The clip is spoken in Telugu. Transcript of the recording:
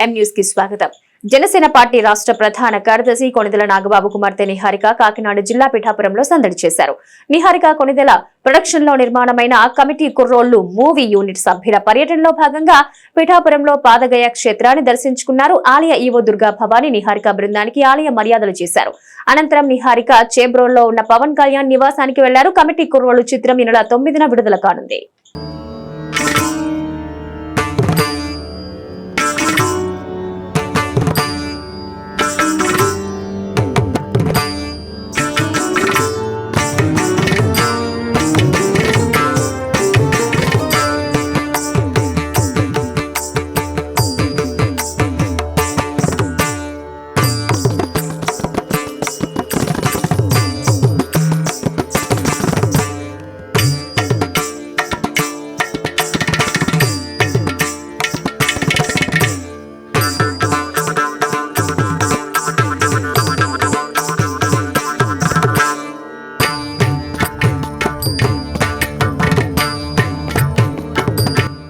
ఎం న్యూస్కి స్వాగతం. జనసేన పార్టీ రాష్ట్ర ప్రధాన కార్యదర్శి కొనిదెల నాగబాబు కుమార్తె నిహారిక కాకినాడ జిల్లా పిఠాపురంలో సందడి చేశారు. నిహారిక కొనిదెల ప్రొడక్షన్లో నిర్మాణమైన కమిటీ కుర్రోళ్ళు మూవీ యూనిట్ సభ్యుల పర్యటనలో భాగంగా పిఠాపురంలో పాదగయ క్షేత్రాన్ని దర్శించుకున్నారు ఆలయ ఈవో దుర్గా భవాని నిహారిక బృందానికి ఆలయ మర్యాదలు చేశారు. అనంతరం నిహారిక చేబ్రోల్లో ఉన్న పవన్ కళ్యాణ్ నివాసానికి వెళ్ళారు. కమిటీ కుర్రోళ్ళు చిత్రం ఈ నెల తొమ్మిదిన విడుదల కానుంది.